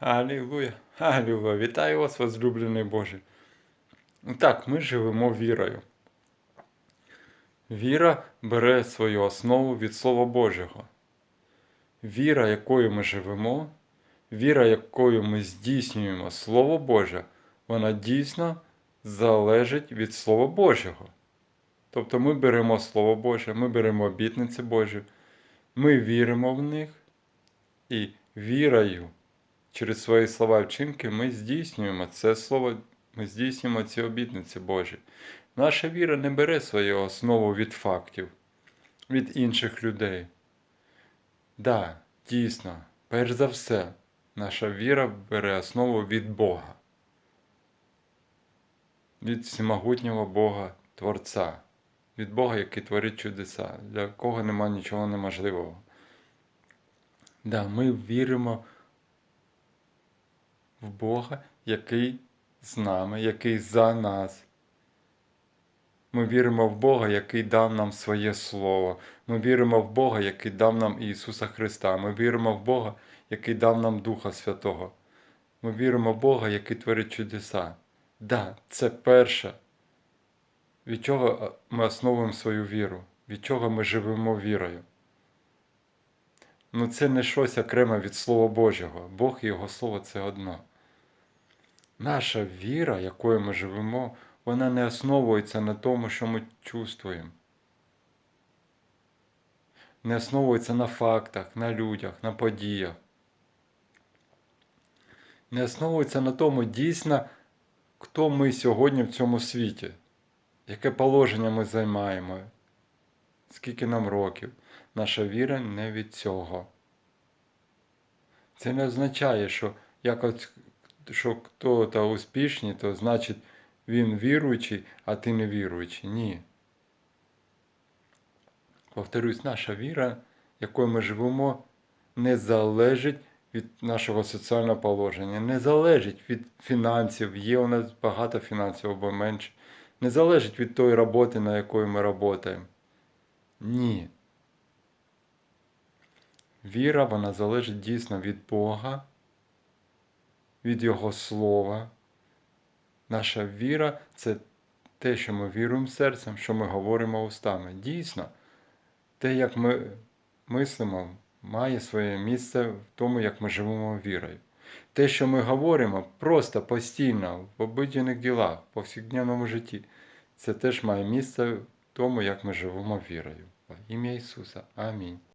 Алілуя, алілуя. Вітаю вас, возлюблений Боже. Так, ми живемо вірою. Віра бере свою основу від Слова Божого. Віра, якою ми живемо, віра, якою ми здійснюємо Слово Боже, вона дійсно залежить від Слова Божого. Тобто ми беремо Слово Боже, ми беремо обітниці Божі, ми віримо в них і вірою через свої слова вчинки ми здійснюємо це слово, ми здійснюємо ці обітниці Божі. Наша віра не бере свою основу від фактів, від інших людей. Да, дійсно, перш за все, наша віра бере основу від Бога, від всемогутнього Бога Творця, від Бога, який творить чудеса, для кого нема нічого неможливого. Да, ми віримо в Бога, який з нами, який за нас. Ми віримо в Бога, який дав нам своє Слово. Ми віримо в Бога, який дав нам Ісуса Христа. Ми віримо в Бога, який дав нам Духа Святого. Ми віримо в Бога, який творить чудеса. Да, це перше, від чого ми основуємо свою віру, від чого ми живемо вірою. Ну це не щось окреме від Слова Божого. Бог і Його Слово це одно. Наша віра, якою ми живемо, вона не основується на тому, що ми чувствуємо. Не основується на фактах, на людях, на подіях. Не основується на тому, дійсно, хто ми сьогодні в цьому світі, яке положення ми займаємо, скільки нам років. Наша віра не від цього. Це не означає, що якось що хто то успішний, то значить він віруючий, а ти не віруючий. Ні. Повторюсь, наша віра, якою ми живемо, не залежить від нашого соціального положення, не залежить від фінансів, є у нас багато фінансів або менше, не залежить від тої роботи, на якої ми працюємо. Ні. Віра, вона залежить дійсно від Бога від Його Слова. Наша віра це те, що ми віруємо серцем, що ми говоримо устами. Дійсно, те, як ми мислимо, має своє місце в тому, як ми живемо вірою. Те, що ми говоримо просто постійно в обиденних ділах, в повсякденному житті, це теж має місце в тому, як ми живемо вірою. В ім'я Ісуса. Амінь.